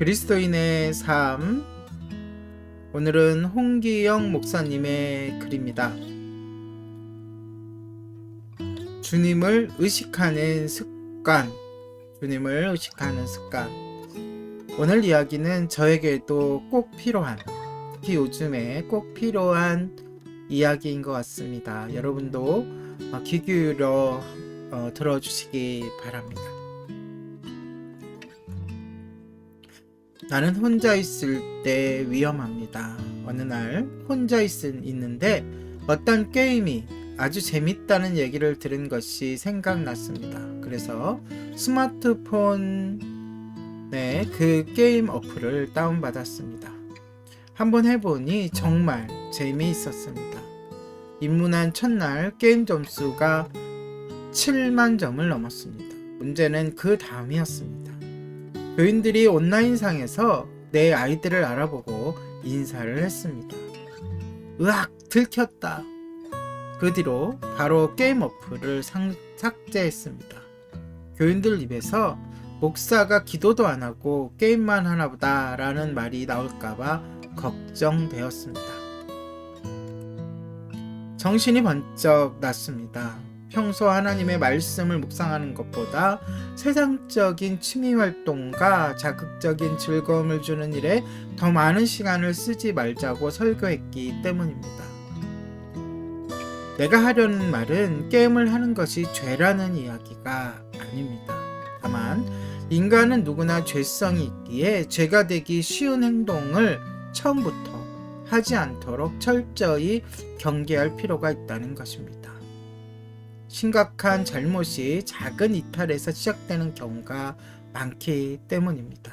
그리스도인의 삶 오늘은 홍기영 목사님의 글입니다. 주님을 의식하는 습관 주님을 의식하는 습관 오늘 이야기는 저에게도 꼭 필요한 특히 요즘에 꼭 필요한 이야기인 것 같습니다. 여러분도 어, 귀 기울여 어, 들어주시기 바랍니다. 나는 혼자 있을 때 위험합니다. 어느 날 혼자 있, 있는데 어떤 게임이 아주 재밌다는 얘기를 들은 것이 생각났습니다. 그래서 스마트폰에 그 게임 어플을 다운받았습니다. 한번 해보니 정말 재미있었습니다. 입문한 첫날 게임 점수가 7만 점을 넘었습니다. 문제는 그 다음이었습니다. 교인들이 온라인상에서 내 아이들을 알아보고 인사를 했습니다. 으악, 들켰다. 그 뒤로 바로 게임 어플을 상, 삭제했습니다. 교인들 입에서 목사가 기도도 안 하고 게임만 하나 보다 라는 말이 나올까봐 걱정되었습니다. 정신이 번쩍 났습니다. 평소 하나님의 말씀을 묵상하는 것보다 세상적인 취미 활동과 자극적인 즐거움을 주는 일에 더 많은 시간을 쓰지 말자고 설교했기 때문입니다. 내가 하려는 말은 게임을 하는 것이 죄라는 이야기가 아닙니다. 다만 인간은 누구나 죄성이 있기에 죄가 되기 쉬운 행동을 처음부터 하지 않도록 철저히 경계할 필요가 있다는 것입니다. 심각한 잘못이 작은 이탈에서 시작되는 경우가 많기 때문입니다.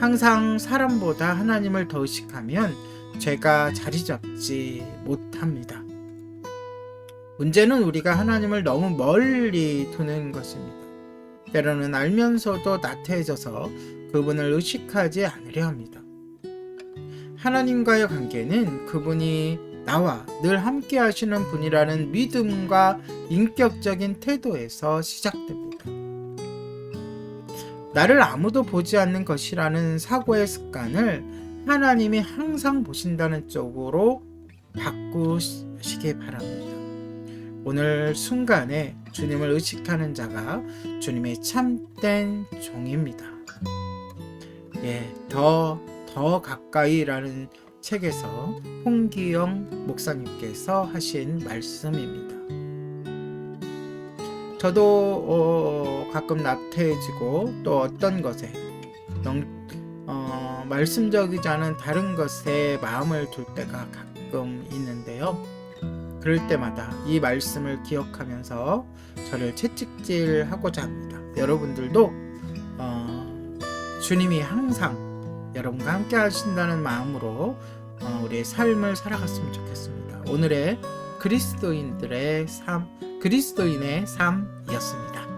항상 사람보다 하나님을 더 의식하면 죄가 자리 잡지 못합니다. 문제는 우리가 하나님을 너무 멀리 두는 것입니다. 때로는 알면서도 나태해져서 그분을 의식하지 않으려 합니다. 하나님과의 관계는 그분이 나와 늘 함께 하시는 분이라는 믿음과 인격적인 태도에서 시작됩니다. 나를 아무도 보지 않는 것이라는 사고의 습관을 하나님이 항상 보신다는 쪽으로 바꾸시기 바랍니다. 오늘 순간에 주님을 의식하는 자가 주님의 참된 종입니다. 예, 더, 더 가까이라는 책에서 홍기영 목사님께서 하신 말씀입니다. 저도 어, 가끔 나태해지고 또 어떤 것에 영, 어, 말씀적이지 않은 다른 것에 마음을 둘 때가 가끔 있는데요. 그럴 때마다 이 말씀을 기억하면서 저를 채찍질하고자 합니다. 여러분들도 어, 주님이 항상 여러분과 함께 하신다는 마음으로 어, 우리의 삶을 살아갔으면 좋겠습니다. 오늘의 그리스도인들의 삶, 그리스도인의 삶이었습니다.